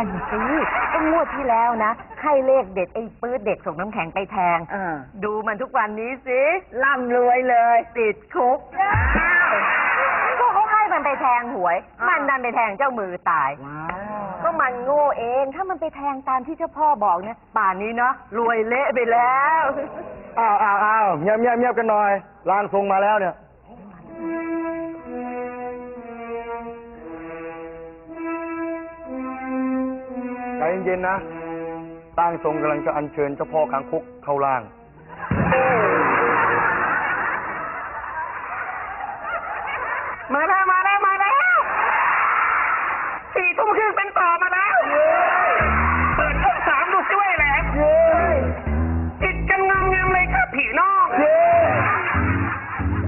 วยแม่นน่ะแม่นสิก็งวดที่แล้วนะใครเลขเด็ดไอ้ปื๊ดเด็กส่งน้ำแข็งไปแทง เออดูมันทุกวันนี้สิร่ำรวยเลยติดคุกก็เขาให้มันไปแทงหวยอ้าวมันดันไปแทงเจ้ามือตายว้าวก็มันโง่เอง ถ้ามันไปแทงตามที่เจ้าพ่อบอกเนี่ยป่านนี้เนาะรวยเละไปแล้ว อ้าวอ้าวอ้าวเงียบเงียบเงียบกันหน่อยร่างทรงมาแล้วเนี่ย ใจเย็นๆนะ ตั้งทรงกำลังจะอัญเชิญเจ้าพ่อคางคกเข้าร่าง มาแล้วมาแล้วมาแล้วสี่ทุ่มครึ่งเป็นต่อมาแล้ว เปิดช่องสามดูซิว่าแหลมจิตกันงามงามเลยครับผีน้อง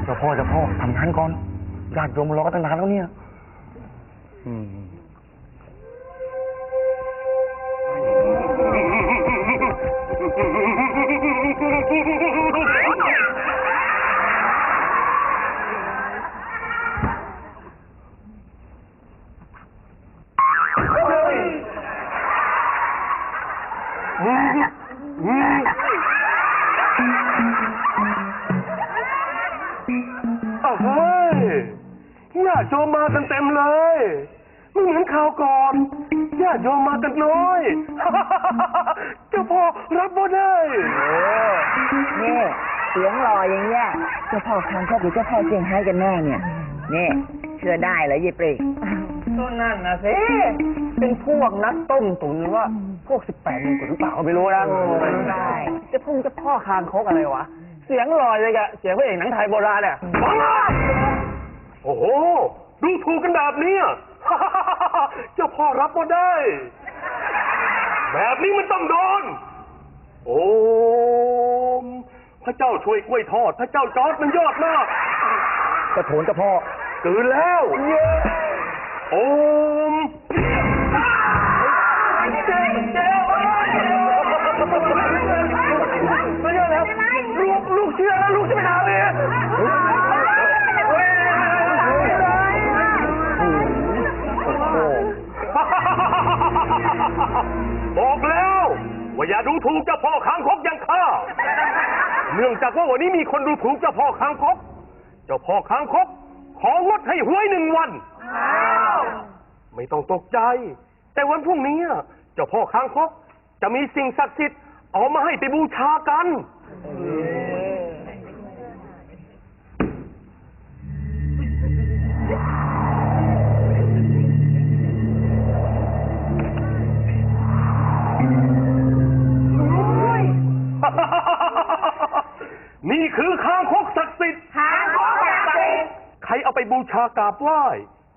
เจ้าพ่อเจ้าพ่อทำงานก่อนญาติโยมรอกันตั้งนานแล้วเนี่ย ญาติโยมมากันเต็มเลยไม่เหมือนข่าวก่อนญาติโยมมากันน้อยเจ้าพ่อรับบ่ได้นี่เสียงหล่ออย่างเงี้ยเจ้าพ่อคางคกหรือเจ้าพ่อเจียงไฮ้กันแน่เนี่ยนี่เชื่อได้เหรอยี่ปรีก็นั่นนะสิเป็นพวกนักต้มตุ๋นหรือว่าพวกสิบแปดมงกุฎหรือเปล่าไม่รู้นะใช่จะพุ่งจะพ่อคางคกอะไรวะเสียงลอยเลยแกเสียงพระเอกหนังไทยโบราณเนี่ย โอ้โห ดูถูกกันแบบนี้อะ เจ้าพ่อรับบ่ได้ แบบนี้มันต้องโดน โอ้มพระเจ้าช่วยกล้วยทอด พระเจ้าจอร์ดมันยอดมากกระโถนเจ้าพ่อตื่นแล้ว โอม ถูกเจ้าพ่อคางคกอย่างข้า เนื่องจากว่าวันนี้มีคนดูถูกเจ้าพ่อคางคก เจ้าพ่อคางคก ของงดให้หวยหนึ่งวัน ไม่ต้องตกใจ แต่วันพรุ่งนี้เจ้าพ่อคางคก จะมีสิ่งศักดิ์สิทธิ์เอามาให้ไปบูชากัน ชากราบไหว้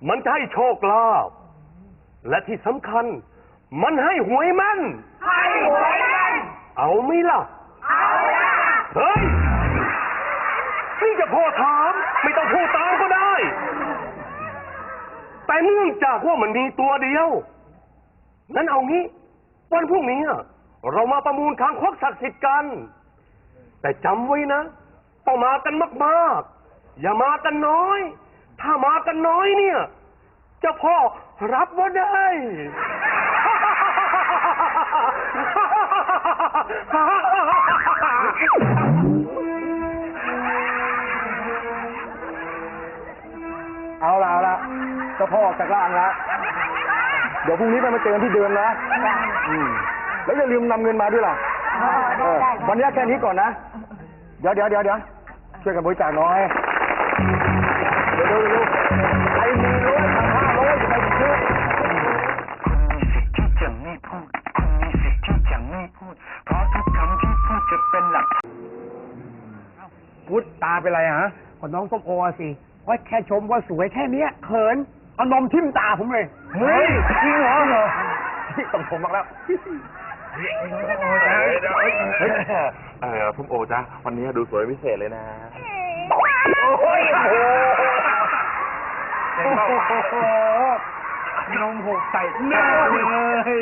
มันจะให้โชคลาภและที่สำคัญ มันให้หวยแมันให้หวยกันเอาไหม่ล่ะ เอาละเฮ้ยนี่จะพ่อถาม ไม่ต้องพูดตามก็ได้ แต่เนื่องจากว่ามันมีตัวเดียว นั้นเอางี้ วันพรุ่งนี้อะเรามาประมูลคางคกศักดิ์สิทธิ์กัน แต่จำไว้นะ ต้องมากันมาก ๆ อย่ามากันน้อย ถ้ามากันน้อยเนี่ย เจ้าพ่อรับว่าได้ เอาละเอาละเจ้าพ่อออกจากร่างแล้วเดี๋ยวพรุ่งนี้ไปมาเจอกันที่เดิมนะอืมแล้วอย่าลืมนำเงินมาด้วยล่ะเออวันนี้แค่นี้ก่อนนะ เดี๋ยวเดี๋ยวเดี๋ยวเดี๋ยวช่วยกันบริจาคหน้อย พันห้าร้อยจะไปซื้อที่จะไม่พูดคนมีสิทธิ์ที่จะไม่พูดเพราะทุกคำที่พูดจะเป็นหลักพุทธตาเป็นไรฮะก็น้องส้มโอสิว่าแค่ชมว่าสวยแค่เนี้ยเขินเอานมทิ่มตาผมเลย เฮ้ยจริงเหรอเหรอต้องผมบ้างแล้วเออพุ่มโอจ้ะวันนี้ดูสวยพิเศษเลยนะ โอ้ยโอ้ โหนมหกใส่หน้าเลย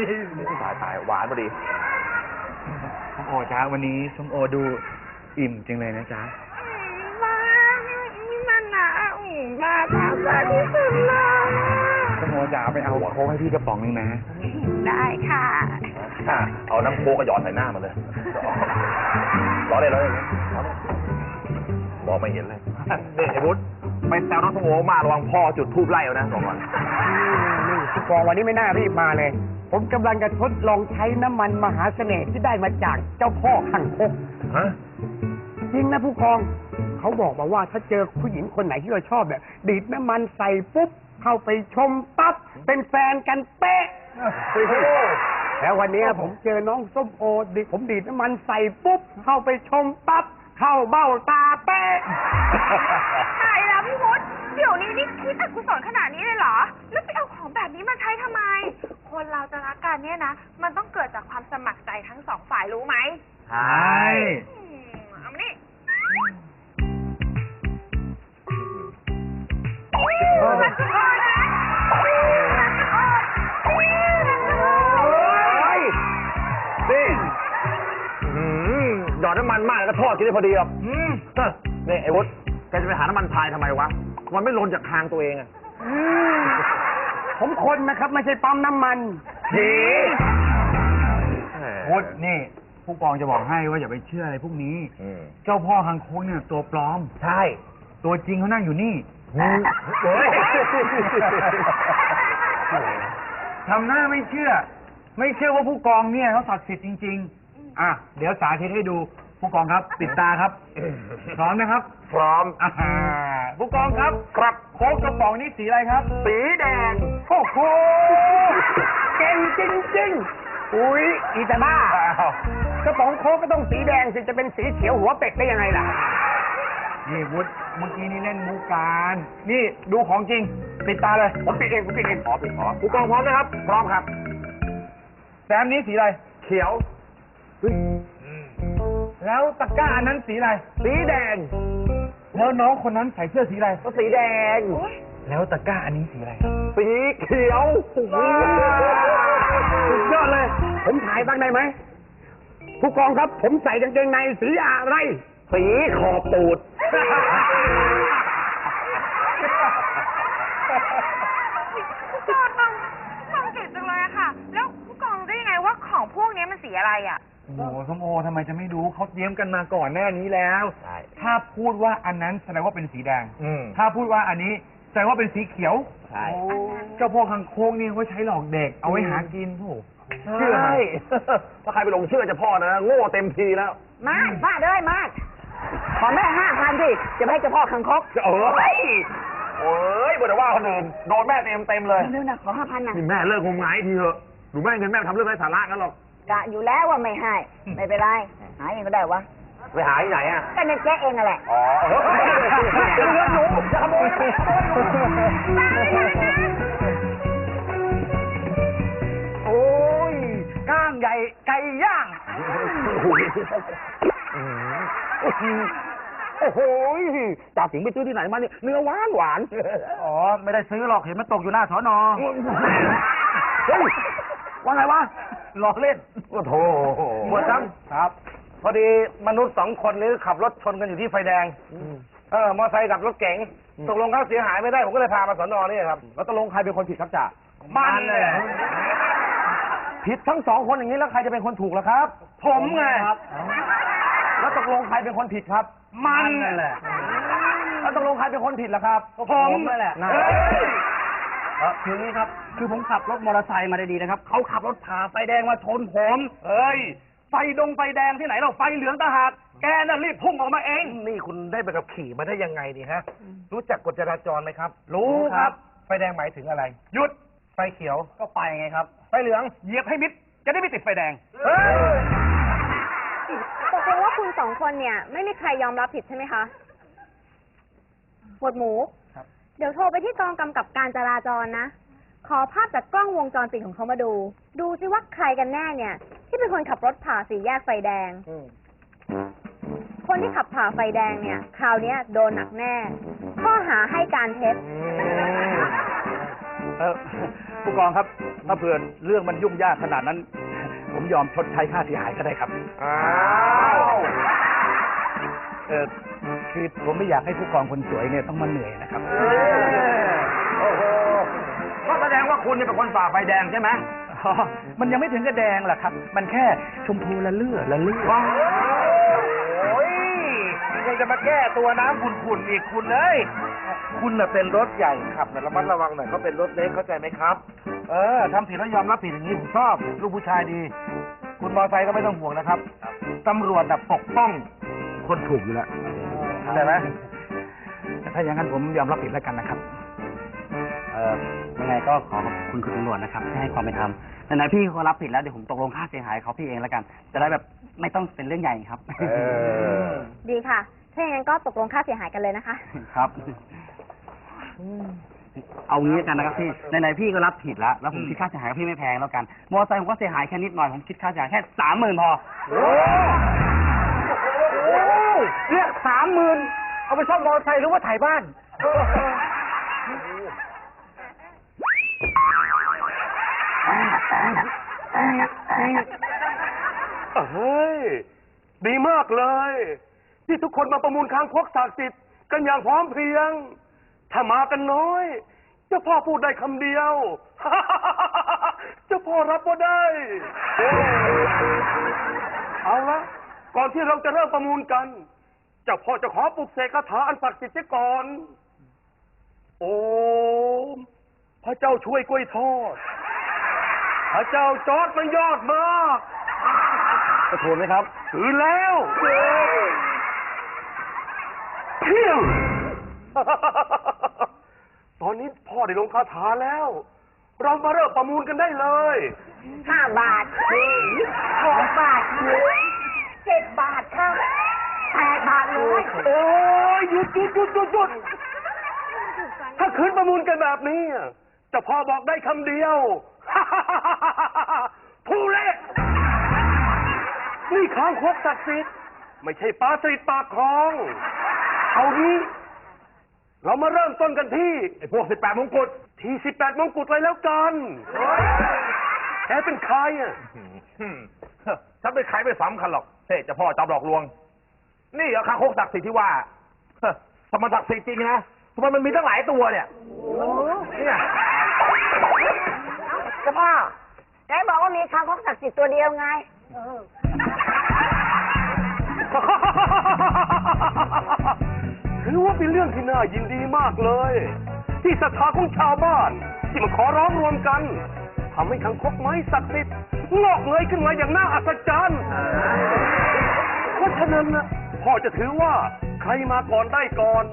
ตายตายหวานพอดีส้มโอจ้าวันนี้ส้มโอดูอิ่มจังเลยนะจ๊ะมานี่มันหนามาทำอะไรที่สุดเลยส้มโอจ๋าไปเอาโค้กให้พี่กระป๋องนึงนะ ได้ค่ะอะเอาน้ำโค้กก็หยอดใส่หน้ามันเลยร้อนเลยร้อนเลยมองไม่เห็นเลยเนี่ไอ้วุฒิ ไปแซวน้องสมโอมาระวังพ่อจุดทูบไล่เอานะสองวันนี่ผู้กองวันนี้ไม่น่ารีบมาเลย ผมกำลังจะทดลองใช้น้ำมันมหาเสน่ห์ที่ได้มาจากเจ้าพ่อขังคกฮะจริงนะผู้กอง เขาบอกมาว่าถ้าเจอผู้หญิงคนไหนที่เราชอบแบบดีดน้ำมันใส่ปุ๊บ เข้าไปชมปั๊บ เป็นแฟนกันเป๊ะ แล้ววันนี้ผมเจอน้องส้มโอดิผมดีดน้ำมันใส่ปุ๊บ เข้าไปชมปั๊บ เข้าเบ้าตาเป๊ะ ตายแล้วพี่มดเดี๋ยวนี้นี่คิดอกุศลขนาดนี้เลยเหรอ แล้วไปเอาของแบบนี้มาใช้ทำไม คนเราจะรักกันเนี่ยนะ มันต้องเกิดจากความสมัครใจทั้งสองฝ่ายรู้ไหมใช่ อืมเอามานี่นี่ มันมากแล้วก็ทอดกินได้พอดีหรอกอืมนี่ไอ้วุฒิแกจะไปหาน้ำมันพายทำไมวะ มันไม่ลนจากทางตัวเองอะผมคนนะครับ ไม่ใช่ปั๊มน้ำมันผีพุทธนี่ผู้กองจะบอกให้ว่าอย่าไปเชื่ออะไรพวกนี้ อืมเจ้าพ่อคังคกเนี่ยตัวปลอม ใช่ตัวจริงเขานั่งอยู่นี่เฮ้ยทำหน้าไม่เชื่อ ไม่เชื่อว่าผู้กองเนี่ยเขาศักดิ์สิทธิ์จริง ๆ อะ เดี๋ยวสาธิตให้ดู ผู้กองครับ ปิดตาครับ พร้อมนะครับพร้อมอ่าผู้กองครับครับโค้กกระป๋องนี้สีอะไรครับ สีแดงโอ้โหเก่งจริงๆอุ้ยอีตาบ้ากระป๋องโค้กก็ต้องสีแดงสิจะเป็นสีเขียวหัวเป็ดได้ยังไงล่ะ นี่วุฒิเมื่อกี้นี่เล่นมุกการนี่ดูของจริง ปิดตาเลยผมปิดเองผมปิดเองขอปิดขอผู้กองพร้อมนะครับ พร้อมครับ แซมนี้สีอะไร เขียว แล้วตะกร้าอันนั้นสีอะไร สีแดง แล้วน้องคนนั้นใส่เสื้อสีอะไร ก็สีแดง แล้วตะกร้าอันนี้สีอะไร สีเขียวสุดยอดเลย ผมถ่ายบ้างได้ไหม ผู้กองครับ ผมใส่กางเกงในสีอะไร สีขอบตูด ผู้กองฟังฟังเก่งจังเลยอะค่ะ แล้วผู้กองรู้ได้ยังไงว่าของพวกนี้มันสีอะไรอะ โอ้โหส้มโอทำไมจะไม่รู้เขาเตรียมกันมาก่อนหน้านี้แล้ว ใช่ ถ้าพูดว่าอันนั้นแสดงว่าเป็นสีแดง อืม ถ้าพูดว่าอันนี้แสดงว่าเป็นสีเขียวใช่ โอ้เจ้าพ่อคังคกนี่เขาใช้หลอกเด็ก เอาไว้หากินโอ้โหเชื่อไหมใช่ถ้าใครไปหลงเชื่อเจะพ่อนะ โง่เต็มทีแล้ว มากมากเลยมากขอแม่ห้าพันสิจะไม่ให้เจ้าพ่อคังคกเอ้ยโอ้ยบ่ได้ว่าคนอื่นโดนแม่เต็มเต็มๆเลย เร็วๆนะขอห้าพันนะ นี่แม่เลิกงมงายทีเถอะหนูแม่ให้เงินแม่ไปทำเรื่องไร้สาระกันหรอก กะอยู่แล้วว่าไม่ให้ ไม่เป็นไร หาเองก็ได้วะ ไปหาที่ไหนอะ ก็ในแจ๊เองนั่นแหละ อ๋อเฮ้ยเงินหนูจะขโมยนะขโมยนะโอ้ยก้างใหญ่ไก่ย่าง โอ้โหจ่าสิงห์ไปซื้อที่ไหนมาเนี่ยเนื้อหวานหวาน อ๋อ ไม่ได้ซื้อหรอก เห็นมันตกอยู่หน้าสอนอ เฮ้ย ว่าไงวะล้อเล่นโอ้โถหมวดครับครับ พอดีมนุษย์สองคนนี้ขับรถชนกันอยู่ที่ไฟแดง เออ มอไซค์กับรถเก๋ง ตกลงเขาเสียหายไม่ได้ ผมก็เลยพามาสอนอนี่ครับ แล้วตกลงใครเป็นคนผิดครับจ่ามันเลยผิดทั้งสองคนอย่างนี้แล้วใครจะเป็นคนถูกล่ะครับ ผมไงครับ แล้วตกลงใครเป็นคนผิดครับ มันนั่นแหละแล้วตกลงใครเป็นคนผิดล่ะครับ ผมนั่นแหละ เออคือนี้ครับ คือผมขับรถมอเตอร์ไซค์มาได้ดีนะครับ เขาขับรถผ่าไฟแดงมาชนผม เฮ้ย ไฟดงไฟแดงที่ไหนเราไฟเหลืองตะหาก แกน่ะรีบพุ่งออกมาเอง นี่คุณได้ไปกับขี่มาได้ยังไงนี่ฮะ รู้จักกฎจราจรไหมครับ รู้ครับ ไฟแดงหมายถึงอะไร หยุด ไฟเขียว ก็ไปไงครับ ไฟเหลือง เหยียบให้มิด จะได้ไม่ติดไฟแดง เฮ้ย ตกลงว่าคุณสองคนเนี่ย ไม่มีใครยอมรับผิดใช่ไหมคะ หมวดหมูครับ เดี๋ยวโทรไปที่กองกำกับการจราจรนะ ขอภาพจากกล้องวงจรปิดของเขามาดู ดูซิว่าใครกันแน่เนี่ย ที่เป็นคนขับรถผ่าสี่แยกไฟแดงคนที่ขับผ่าไฟแดงเนี่ย คราวเนี้ยโดนหนักแน่ ข้อหาให้การเท็จ เออผู้กองครับ ถ้าเผื่อเรื่องมันยุ่งยากขนาดนั้น ผมยอมชดใช้ค่าเสียหายก็ได้ครับ อ้าว เออ คือผมไม่อยากให้ผู้กองคนสวยเนี่ยต้องมาเหนื่อยนะครับ โอ้โหก็แสดงว่าคุณเนี่ยเป็นคนฝ่าไฟแดงใช่ไหมอ๋อมันยังไม่ถึงกระแดงหรอกครับ มันแค่ชมพูละเลือละเลือโอ้ยยังจะมาแก้ตัวน้ำขุ่นๆอีกคุณเลยคุณน่ะเป็นรถใหญ่ขับน่ะระมัดระวังหน่อยเขาเป็นรถเล็กเข้าใจไหมครับ เออทำผิดแล้วยอมรับผิดอย่างนี้ผมชอบลูกผู้ชายดี คุณมอไซค์ก็ไม่ต้องห่วงนะครับตำรวจแบบปกป้องคนถูกอยู่แล้วเข้า ใจไหมถ้าอย่างนั้นผมยอมรับผิดแล้วกันนะครับ เออยังไงก็ขอขอบคุณคุณตำรวจนะครับที่ให้ความเป็นธรรมไหนๆพี่เขารับผิดแล้วเดี๋ยวผมตกลงค่าเสียหายเขาพี่เองแล้วกัน จะได้แบบไม่ต้องเป็นเรื่องใหญ่ครับ เออ ดีค่ะ ถ้าอย่างนั้นก็ตกลงค่าเสียหายกันเลยนะคะ ครับ เอางี้แล้วกันนะครับพี่ ไหนๆพี่ก็รับผิดแล้ว แล้วผมคิดค่าเสียหายกับพี่ไม่แพงแล้วกัน มอเตอร์ไซค์ผมก็เสียหายแค่นิดหน่อย ผมคิดค่าเสียหายแค่สามหมื่นพอ เรียกสามหมื่นเอาไปซ่อมมอเตอร์ไซค์หรือว่าถ่ายบ้าน เฮ้ย ดีมากเลย ที่ทุกคนมาประมูลค้างคกศักดิ์สิทธิ์กันอย่างพร้อมเพรียง ถ้ามากันน้อย เจ้าพ่อพูดได้คำเดียว เจ้าพ่อรับก็ได้ เอาละ ก่อนที่เราจะเริ่มประมูลกันเจ้าพ่อจะขอปลุกเสกคาถาอันศักดิ์สิทธิ์เสียก่อน โอ้มพระเจ้าช่วยกล้วยทอด พระเจ้าจอดมันยอดมากจะถูกไหมครับ ถือแล้วเพียง ตอนนี้พ่อได้ลงคาถาแล้ว เรามาเริ่มประมูลกันได้เลย ห้าบาทหกบาท เจ็ดบาทค่ะแปดบาทเลยโอ้ยหยุดหยุดหยุดหยุดหยุดถ้าคืนประมูลกันแบบนี้อะเจะพ่อบอกได้คำเดียวผู้เล่นี่ค้างคกศักดิ์สิทธิ์ไม่ใช่ปลาสลิดปากคลอง เอางี้เรามาเริ่มต้นกันที่ ไอ้พวกสิบแปดมงกุฎที่สิบแปดมงกุฎเลยแล้วกันแกเป็นใครอะ ฉันเป็นใครไม่สำคัญหรอก เฮ้ยเจะพ่อจอมหลอกลวง นี่เหรอคางคกศักดิ์สิทธิ์ที่ว่าเฮ้ยถ้ามันศักดิ์สิทธิ์จริงนะทำไมมันมีตั้งหลายตัวเนี่ยเนี่ยเจ้าพ่อไหนบอกว่ามีคางคกศักดิ์สิทธิ์ตัวเดียวไงถือว่าเป็นเรื่องที่น่ายินดีมากเลย ที่ศรัทธาของชาวบ้าน ที่มาขอร้องรวมกันทำให้ขังคกไม้ศักดิ์สิทธิ์ งอกเงยขึ้นมาอย่างน่าอัศจรรย์เพราะฉะนั้นนะพ่อจะถือว่าใครมาก่อนได้ก่อน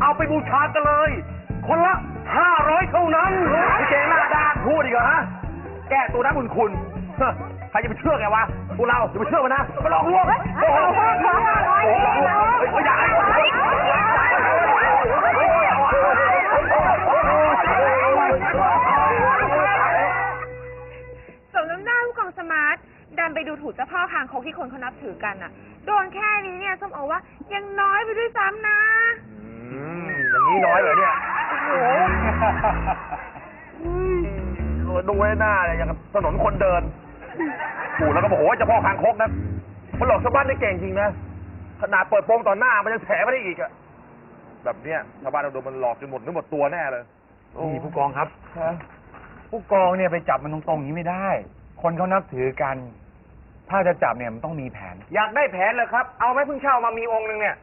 เอาไปบูชากันเลย คนละห้าร้อยเท่านั้นพี่เจหน้าด้านพูดอีกเหรอฮะ แก้ตัวน้ำคุณคุณเฮ้ยใครจะไปเชื่อไงวะพวกเราอย่าไปเชื่อมันนะมันหลอกลวงโอ้โหหลอกลวงเฮ้ยไม่ได้ส ดันไปดูถูกเจ้าพ่อคางคกที่คนเขานับถือกันอะ โดนแค่นี้เนี่ยส้มโอว่ายังน้อยไปด้วยซ้ำนะ อืมอย่างนี้น้อยเหรอเนี่ยโอ้โหดูไว้หน้าเลยอย่างกับถนนคนเดินปู่แล้วก็บอกโอ้โหเจ้าพ่อคางคกนะมันหลอกชาวบ้านได้เก่งจริงนะ ขนาดเปิดโปงต่อหน้ามันยังแถไม่ได้อีกอะแบบเนี้ยชาวบ้านเราโดนมันหลอกจนหมดเนื้อหมดตัวแน่เลย นี่ผู้กองครับ ผู้กองเนี่ยไปจับมันตรงๆอย่างนี้ไม่ได้ คนเขานับถือกัน ถ้าจะจับเนี่ยมันต้องมีแผน อยากได้แผนเลยครับ เอาไหมเพิ่งเช่ามามีองค์หนึ่งเนี่ย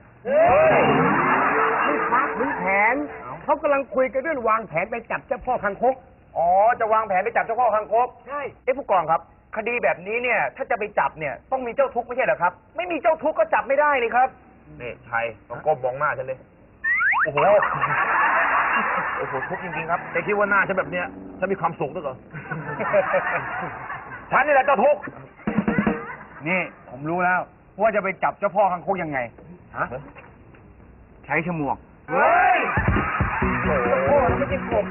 ไม่พักถึงแผน เขากำลังคุยกันเรื่องวางแผนไปจับเจ้าพ่อคังคก อ๋อ จะวางแผนไปจับเจ้าพ่อคังคก ใช่ เอ้ผู้กองครับ คดีแบบนี้เนี่ย ถ้าจะไปจับเนี่ยต้องมีเจ้าทุกข์ไม่ใช่เหรอครับ ไม่มีเจ้าทุกข์ก็จับไม่ได้นี่ครับนี่ชัยต้องก้มมองหน้าฉันเลย โอ้โห โอ้โหทุกข์จริงๆครับแต่คิดว่าหน้าฉันแบบเนี้ยฉันมีความสุขด้วยเหรอ ฉันนี่แหละเจ้าทุกข์ นี่ผมรู้แล้ว ว่าจะไปจับเจ้าพ่อคังคกยังไง ฮะ ใช้ฉมวก เฮ้ยโอ้โหไม่ใช่กบ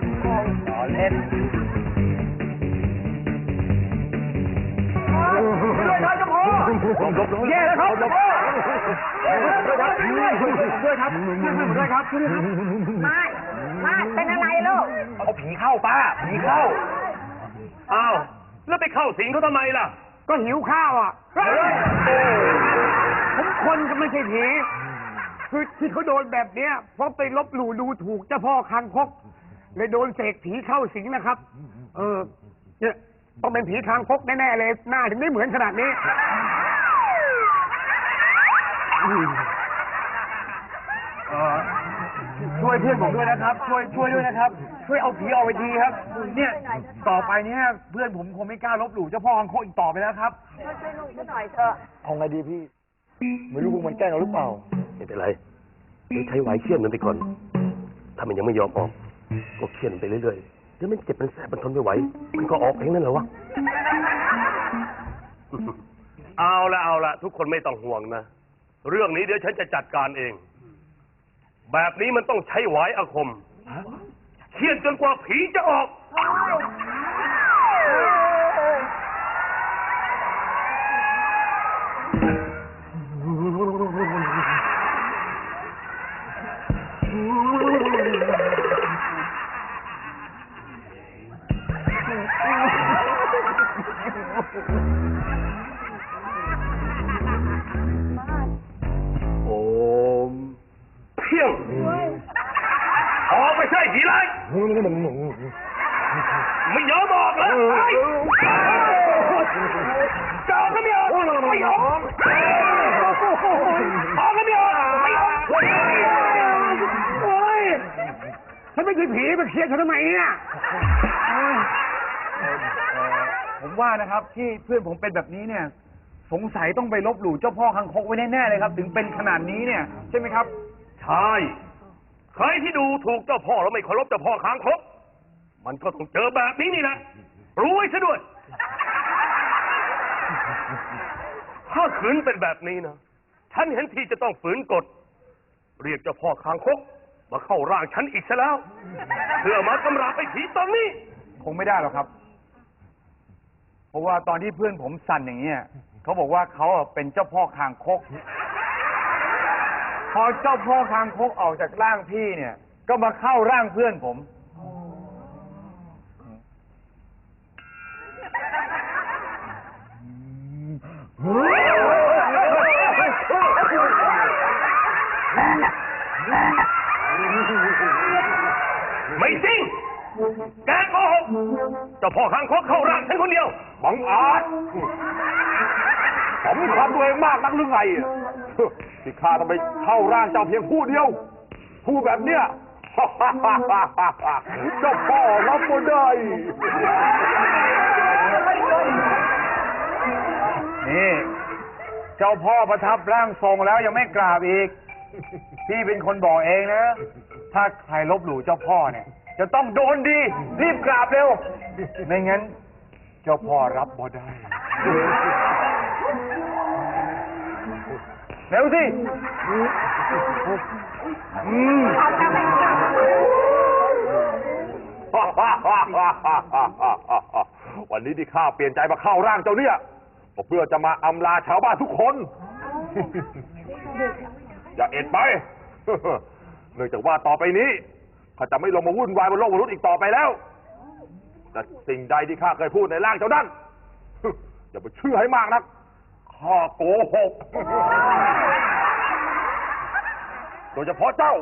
ล้อเล่นด้วยครับเจ้าพ่อแย่แล้วครับเจ้าพ่อด้วยครับด้วยครับด้วยครับมาดมาดเป็นอะไรลูกเอาผีเข้าป้าผีเข้า อ้าว แล้วไปเข้าสิงเขาทำไมล่ะ ก็หิวข้าวอะผมคนก็ไม่ใช่ผีคือที่เขาโดนแบบเนี้ยเพราะไปลบหลู่ดูถูกเจ้าพ่อคังคกเลยโดนเสกผีเข้าสิงนะครับ เออเนี่ยต้องเป็นผีคางคกแน่ๆเลยหน้าถึงได้เหมือนขนาดนี้เอ่อ ช่วยเพื่อนผมด้วยนะครับ ช่วยช่วยด้วยนะครับ ช่วยเอาผีออกไปทีครับ เนี่ยต่อไปเนี่ยเพื่อนผมคงไม่กล้าลบหลู่เจ้าพ่อคังคกอีกต่อไปแล้วครับเอาไงดีพี่ ไม่รู้พวกมันแกล้งเราหรือเปล่า ไม่เป็นไรเดี๋ยวใช้ไหวเชี่ยนมันไปก่อน ถ้ามันยังไม่ยอมออกก็เชี่ยนไปเรื่อยๆเดี๋ยวมันเจ็บมันแสบมันทนไม่ไหว มันก็ออกเองนั่นแหละวะ เอาละเอาละทุกคนไม่ต้องห่วงนะ เรื่องนี้เดี๋ยวฉันจะจัดการเอง แบบนี้มันต้องใช้ไหวอาคมเชี่ยนจนกว่าผีจะออก ฉันไม่ใช่ผีมาเครียดฉันทำไมเนี่ยผมว่านะครับที่เพื่อนผมเป็นแบบนี้เนี่ย สงสัยต้องไปลบหลู่เจ้าพ่อคังคกไว้แน่ๆเลยครับ ถึงเป็นขนาดนี้เนี่ย ใช่ไหมครับ ใช่ใครที่ดูถูกเจ้าพ่อแล้วไม่เคารพเจ้าพ่อค้างคกมันก็ต้องเจอแบบนี้นี่แหละรู้ไว้ซะด้วย ถ้าขืนเป็นแบบนี้นะฉันเห็นทีจะต้องฝืนกฎเรียกเจ้าพ่อคางคก มาเข้าร่างฉันอีกซะแล้ว เพื่อมากำราบไอ้ผีตอนนี้ คงไม่ได้หรอกครับ เพราะว่าตอนที่เพื่อนผมสั่นอย่างเงี้ยเขาบอกว่าเขาอะเป็นเจ้าพ่อคางคก พอเจ้าพ่อคางคกออกจากร่างพี่เนี่ย ก็มาเข้าร่างเพื่อนผมไม่จริง แกโกหกเจ้าพ่อคางคกเข้าร่างฉันคนเดียว บังอาจผมมีความตัวเองมากนักหรือไงอะที่ข้าต้องไปเข้าร่างเจ้าเพียงผู้เดียว ผู้แบบเนี้ย เจ้าพ่อรับบ่ได้ นี่ เจ้าพ่อประทับร่างทรงแล้วยังไม่กราบอีก พี่เป็นคนบอกเองนะ ถ้าใครลบหลู่เจ้าพ่อเนี่ย จะต้องโดนดี รีบกราบเร็ว ไม่งั้น เจ้าพ่อรับบ่ได้ เร็วสิอืมวันนี้ที่ข้าเปลี่ยนใจมาเข้าร่างเจ้าเนี่ยเพื่อจะมาอำลาชาวบ้านทุกคน อย่าเอ็ดไป เนื่องจากว่าต่อไปนี้ ข้าจะไม่ลงมาวุ่นวายบนโลกมนุษย์อีกต่อไปแล้ว แต่สิ่งใดที่ข้าเคยพูดในร่างเจ้านั้นอย่าไปเชื่อให้มากนักข้าโกหก โดยเฉพาะเจ้า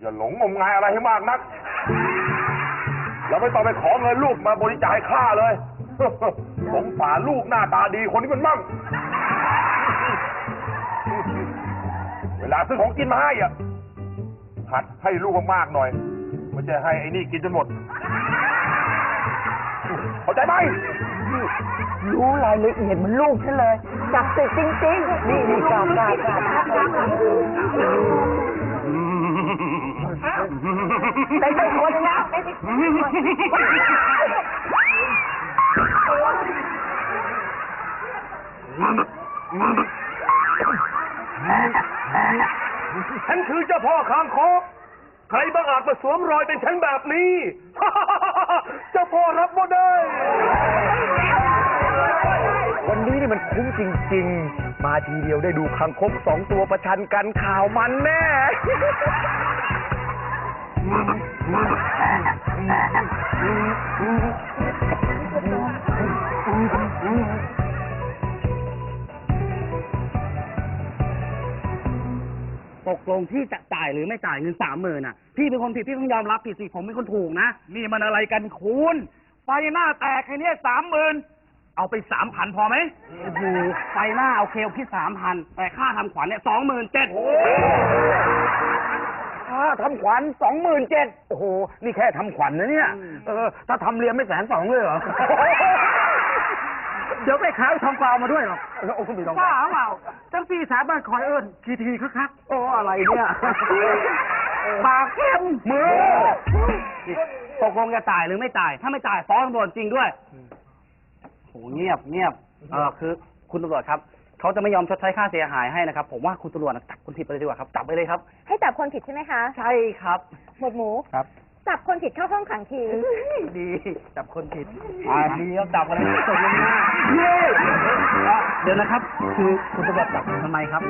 อย่าหลงงมงายอะไรให้มากนัก แล้วไม่ต้องไปขอเงินลูกมาบริจาคให้ข้าเลยสงสารลูกหน้าตาดีคนนี้มันมั่ง เวลาซื้อของกินมาให้อะหัดให้ลูกมากๆหน่อย ไม่ใช่ให้ไอ้นี่กินจนหมด เข้าใจไหมรู้รายละเอียดเหมันลูกฉันเลยจับติดจริงๆ นี่นี่กราบกราบกราบเป็นเป็นคนนะเป็นเป็นฉันคือเจ้าพ่อคางคก ใครบังอาจมาสวมรอยเป็นฉันแบบนี้ เจ้าพ่อรับบ่าได้ วันนี้นี่มันคุ้มจริง ๆ มาทีเดียวได้ดูคังคกสองตัวประชันกันข่าวมันแน่ กลงที่จะจ่ายหรือไม่จ่ายเงินสามหมื่นอะ พี่เป็นคนผิดพี่ต้องยอมรับผิดสิผมเป็นคนถูกนะ นี่มันอะไรกันคุณไฟหน้าแตกแค่เนี้สามหมื่นเอาไปสามพันพอไหมโอ้โหไฟหน้าโอเคพี่สามพันแต่ค่าทำขวัญเนี่ยสองหมื่นเจ็ดค่าทำขวัญสองหมื่นเจ็ดโอ้โห นี่แค่ทำขวัญนะเนี่ย เออ ถ้าทำเรียนไม่แสนสองเลยเหรอ เดี๋ยวไปขายทองกวาวมาด้วยหรอแล้วโอ้คุณมีทองกวาวเปล่าจังปีสาบ้านคอยเอิญทีทีคึกคักโอ้อะไรเนี่ยปากเข้มมือตกลงจะจ่ายหรือไม่จ่าย ถ้าไม่จ่ายฟ้องตำรวจจริงด้วยโหเงียบเงียบเออคือ คุณตำรวจครับเขาจะไม่ยอมชดใช้ค่าเสียหายให้นะครับ ผมว่าคุณตำรวจน่ะจับคนผิดไปเลยดีกว่าครับจับไปเลยครับ ให้จับคนผิดใช่ไหมคะ ใช่ครับ หมวดหมู ครับ จับคนผิดเข้าห้องขังทีดีจับคนผิดอ่าดีครับจับอะไรตกลงหน้าเดี๋ยวนะครับ คือคุณตำรวจจับผมทำไมครับ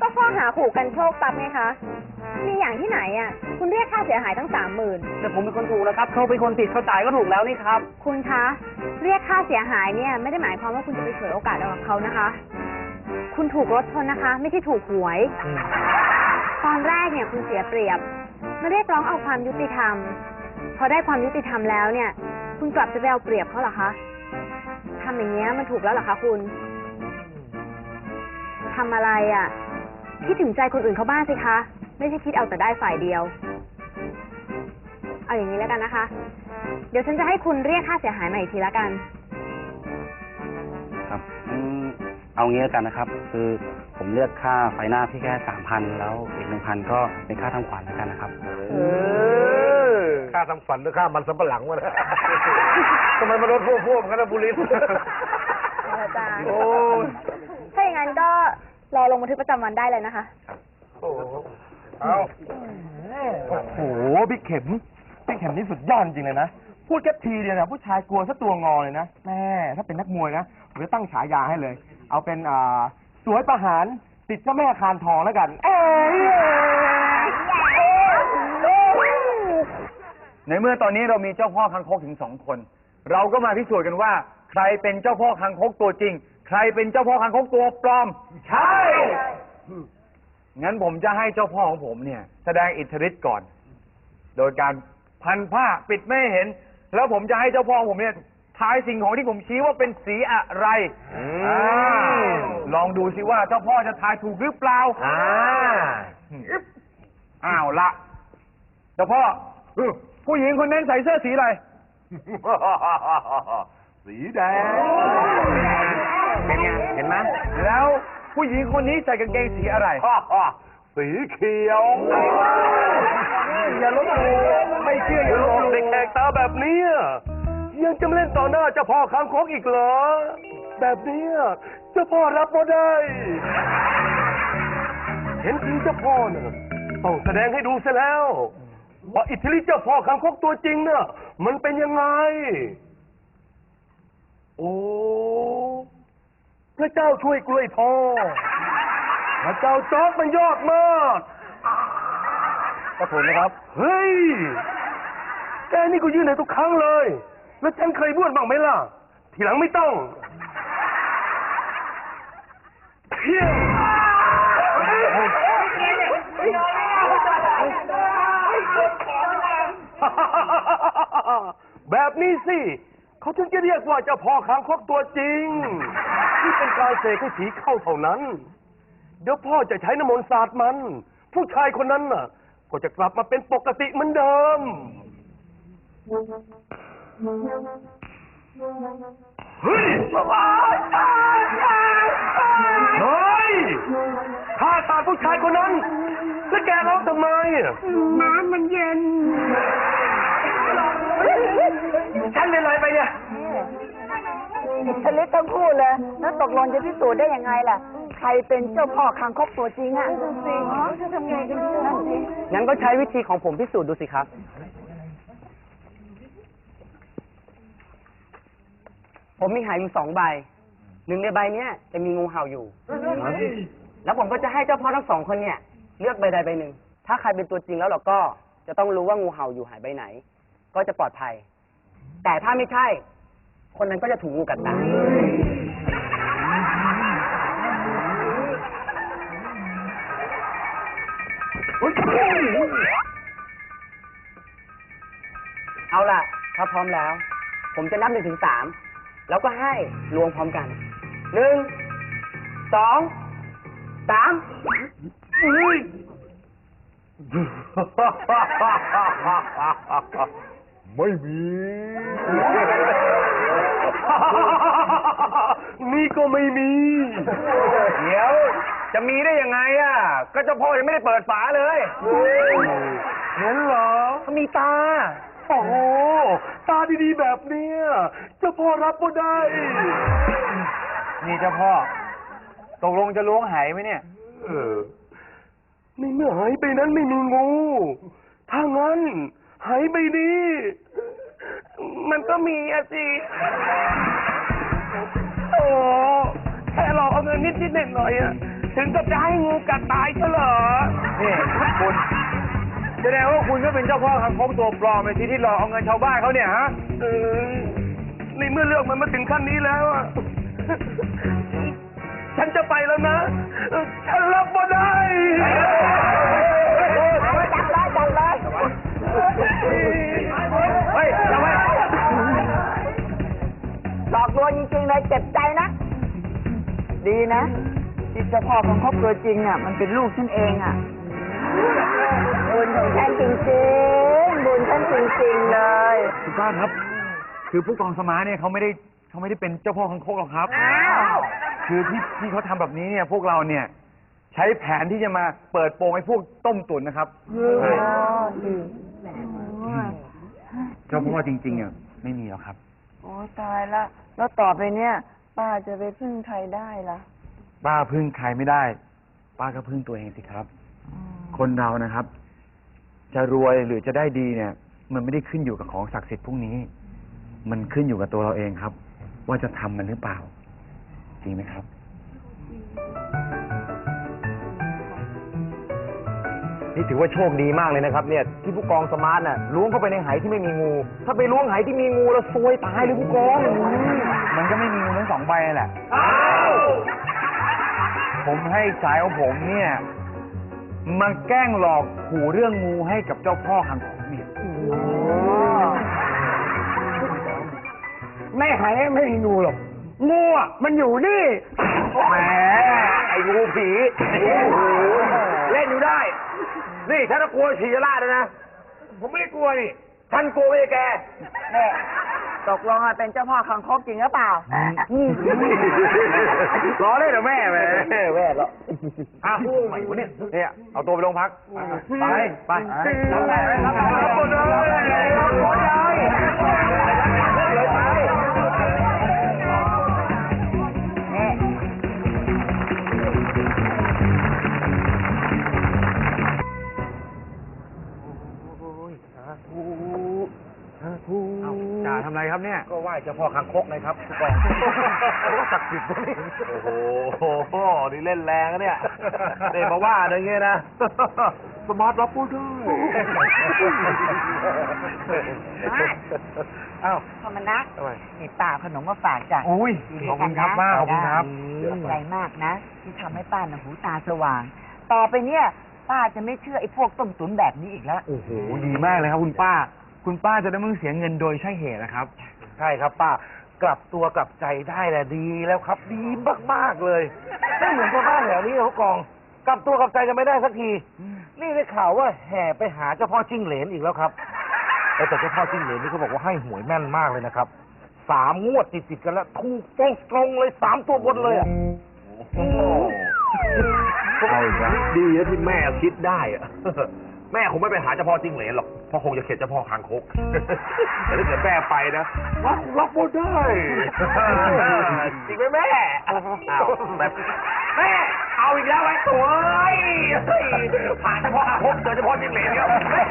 ก็ข้อหาขู่กันโชคทรัพย์ไงคะ มีอย่างที่ไหนอะ คุณเรียกค่าเสียหายตั้งสามหมื่นแต่ผมเป็นคนถูกแล้วครับ เขาเป็นคนผิดเขาจ่ายก็ถูกแล้วนี่ครับ คุณคะ เรียกค่าเสียหายเนี่ยไม่ได้หมายความว่าคุณจะไปฉวยโอกาสเอากับเขานะคะ คุณถูกรถชนนะคะ ไม่ใช่ถูกหวย ตอนแรกเนี่ยคุณเสียเปรียบมาเรียกร้องเอาความยุติธรรม พอได้ความยุติธรรมแล้วเนี่ย คุณกลับจะไปเอาเปรียบเขาเหรอคะทำอย่างเงี้ยมันถูกแล้วเหรอคะคุณทำอะไรอะ คิดถึงใจคนอื่นเขาบ้างสิคะ ไม่ใช่คิดเอาแต่ได้ฝ่ายเดียว เอาอย่างนี้แล้วกันนะคะ เดี๋ยวฉันจะให้คุณเรียกค่าเสียหายมาอีกทีแล้วกัน ครับอืมเอางี้แล้วกันนะครับ คือ ผมเลือกค่าไฟหน้าพี่แค่สามพันแล้วอีกหนึ่งพันก็เป็นค่าทำขวัญแล้วกันนะครับเออค่าทำฝันหรือค่ามันสำปะหลังวะเนี่ยทำไมมันรถพ่วงๆกันนะบุรีอาจารย์โอ้ยถ้าอย่างนั้นก็รอลงบันทึกประจำวันได้เลยนะคะ โอ้โหเอาโอ้โหพี่เข็มพี่เข็มนี่สุดยอดจริงเลยนะ พูดแค่ทีเดียวนะผู้ชายกลัวซะตัวงอเลยนะแม่ถ้าเป็นนักมวยนะผมจะตั้งฉายาให้เลย เอาเป็นอ่า สวยประหารติดเจ้าแม่คานทองแล้วกัน เอ้ยในเมื่อตอนนี้เรามีเจ้าพ่อคังคกถึงสองคน เราก็มาพิสูจน์กันว่า ใครเป็นเจ้าพ่อคังคกตัวจริง ใครเป็นเจ้าพ่อคังคกตัวปลอม ใช่ งั้นผมจะให้เจ้าพ่อของผมเนี่ย แสดงอิทธิฤทธิ์ก่อน โดยการพันผ้าปิดไม่ให้เห็น แล้วผมจะให้เจ้าพ่อของผมเนี่ยายสิ่งของที่ผมชี้ว่าเป็นสีอะไรอ่าลองดูสิว่าเจ้าพ่อจะทายถูกหรือเปล่าอ่าอ้าวละเจ้าพ่อผู้หญิงคนนั้นใส่เสื้อสีอะไร สีแดงเป็นไงเห็นไหมแล้วผู้หญิงคนนี้ใส่กางเกงสีอะไร สีเขียวอย่าลบหลู่ไม่เชื่ออย่าลบหลู่เด็กแขกตาแบบเนี้ ยยังจะมาเล่นต่อหน้าเจ้าพ่อคางคกอีกเหรอ แบบเนี้ยเจ้าพ่อรับบ่ได้ เห็นทีเจ้าพ่อน่ะต้องแสดงให้ดูเสียแล้วว่าอิทธิฤทธิ์เจ้าพ่อคางคกตัวจริงน่ะมันเป็นยังไง โอ้พระเจ้าช่วยกล้วยทองพระเจ้าจอกมันยอดมากก็ถูกนะครับ เฮ้ย แกนี่ก็ยื่นในทุกครั้งเลย แล้วฉันเคยบ้วนบ้างไหมล่ะ ทีหลังไม่ต้องเพียงแบบนี้สิ เขาถึงจะเรียกว่าเจ้าพ่อคางคกตัวจริง ที่เป็นการเสกให้ผีเข้าเท่านั้น เดี๋ยวพ่อจะใช้น้ำมนต์สาดมัน ผู้ชายคนนั้นน่ะ ก็จะกลับมาเป็นปกติเหมือนเดิม เฮ้ยเฮ้ยข้าตาผู้ชายคนนั้น แล้วแกร้องทำไมน้ำมันเย็น ฉันเป็นอะไรไปเนี่ย ทะลึกทั้งคู่เลย แล้วตกลงจะพิสูจน์ได้ยังไงล่ะ ใครเป็นเจ้าพ่อคางคกตัวจริงอะจริงจะทำไงกันดี งั้นก็ใช้วิธีของผมพิสูจน์ดูสิครับ ผมมีหายอยู่สองใบ หนึ่งในใบเนี้ยจะมีงูเห่าอยู่ แล้วผมก็จะให้เจ้าพ่อทั้งสองคนเนี่ย เลือกใบใดใบหนึ่ง ถ้าใครเป็นตัวจริงแล้วเราก็จะต้องรู้ว่างูเห่าอยู่หายใบไหน ก็จะปลอดภัย แต่ถ้าไม่ใช่ คนนั้นก็จะถูกงูกัดตายเเอาล่ะ ถ้าพร้อมแล้ว ผมจะนับหนึ่งถึงสาม แล้วก็ให้รวมพร้อมกันหนึ่งสองสามไม่มี นี่ก็ไม่มี เดี๋ยว จะมีได้ยังไงอะ ก็เจ้าพ่อยังไม่ได้เปิดฝาเลย เห็นเหรอ มีตา โอ้โหตาดีๆแบบเนี้ยเจ้าพ่อรับก็ได้ นี่เจ้าพ่อ ตกลงจะล้วงไหไหมเนี่ย เออในเมื่อหายไปนั้นไม่มีงู ถ้างั้นหายไปนี้ มันก็มีอะสิ โอ้แค่หลอกเอาเงินนิดนิดๆหน่อยๆอะถึงกับจะให้งูกัดตายเฉลอ นี่คุณ แสดงว่าคุณก็เป็นเจ้าพ่อคางคกตัวปลอมไอ้ที่ที่หลอกเอาเงินชาวบ้านเขาเนี่ยฮะ เออในเมื่อเรื่องมันมาถึงขั้นนี้แล้วอะฉันจะไปแล้วนะเออฉันรับบ่ได้จับเลยจับเลยเฮ้ยจำไว้หลอกลวงจริงๆเลยเจ็บใจนะ ดีนะที่เจ้าพ่อของครอบครัวจริงอะ มันเป็นลูกฉันเองอะ บุญของฉันจริงๆ บุญฉันจริงๆเลย คุณป้าครับ คือผู้กองสมาร์ทเนี่ยเขาไม่ได้เขาไม่ได้เป็นเจ้าพ่อคางคกหรอกครับ อ้าว คือที่ที่เขาทำแบบนี้เนี่ยพวกเราเนี่ย ใช้แผนที่จะมาเปิดโปงให้พวกต้มตุ๋นนะครับใช่เจ้าพ่อจริงๆอะไม่มีหรอกครับ โอ้ตายละ แล้วต่อไปเนี่ย ป้าจะไปพึ่งใครได้ล่ะ ป้าพึ่งใครไม่ได้ ป้าก็พึ่งตัวเองสิครับ คนเรานะครับ จะรวยหรือจะได้ดีเนี่ย มันไม่ได้ขึ้นอยู่กับของศักดิ์สิทธิ์พวกนี้ มันขึ้นอยู่กับตัวเราเองครับ ว่าจะทำมันหรือเปล่า จริงไหมครับ นี่ถือว่าโชคดีมากเลยนะครับ เนี่ยที่ผู้กองสมาร์ทน่ะล้วงเข้าไปในไหที่ไม่มีงู ถ้าไปล้วงไหที่มีงูแล้วซวยตายเลยผู้กองมันก็ไม่มีงูทั้งสองใบนั่นแหละผมให้สายของผมเนี่ย มาแกล้งหลอกขู่เรื่องงูให้กับเจ้าพ่อคังคกเนี่ยไม่หายไม่มีงูหรอกงูอะมันอยู่นี่แหมไอ้งูผีโอ้โหเล่นอยู่ได้ นี่ถ้าตะกลัวฉี่จะลาดเลยนะ ผมไม่ได้กลัวนี่ ฉันกลัวไม่ใช่แกเนี่ย ตกลงอะเป็นเจ้าพ่อคังคกจริงหรือเปล่าล้อเล่นเหรอแม่แม่แม่แล้วอ้าวใหม่วะเนี่ยเนี่ยเอาตัวไปโรงพัก ไป ไปรับได้ไหมรับได้ไห ทำอะไรครับเนี่ย ก็ไหว้เจ้าพ่อคางคกเลยครับผู้กองศักดิ์สิทธิ์นี่โอ้โหนี่เล่นแรงนะเนี่ยเด็กมาว่าอะไรเงี้ยนะ สมาร์ทรับพูดด้วยอ้าวธรรมนักทำไมมีป้าขนมมาฝากจ้ะอุ้ยขอบคุณครับป้าขอบคุณครับขอบใจมากนะ ที่ทำให้ป้าหนหูตาสว่าง ต่อไปเนี่ย ป้าจะไม่เชื่อไอ้พวกต้มตุ๋นแบบนี้อีกแล้ว โอ้โห ดีมากเลยครับคุณป้า คุณป้าจะได้ไม่ต้องเสียเงินโดยใช่เหตุนะครับ ใช่ครับป้ากลับตัวกลับใจได้แหละดีแล้วครับ ดีมากๆเลยไม่เหมือนชาวบ้านแถวนี้เขากอง กลับตัวกลับใจกันไม่ได้สักที นี่ได้ข่าวว่าแห่ไปหาเจ้าพ่อจิ้งเหลนอีกแล้วครับเออแต่เจ้าพ่อจิ้งเหลนนี่เขาบอกว่าให้หวยแม่นมากเลยนะครับสามงวดติดๆกันแล้วถูกตรงตรงๆเลยสามตัวบนเลยอะเอาอีกแล้วดีนะที่แม่คิดได้อะ แม่คงไม่ไปหาเจ้าพ่อจิ้งเหลนหรอก เพราะคงจะเข็ดเจ้าพ่อคางคก แต่ถ้าเกิดแม่ไปนะรับรับบ่ได้ จริงไหมแม่อ้าวแบบแม่เอาอีกแล้วไอ้ตัวเอ้ยผ่านเจ้าพ่อคางคกเจอเจ้าพ่อจิ้งเหลนแล้วเฮ้ย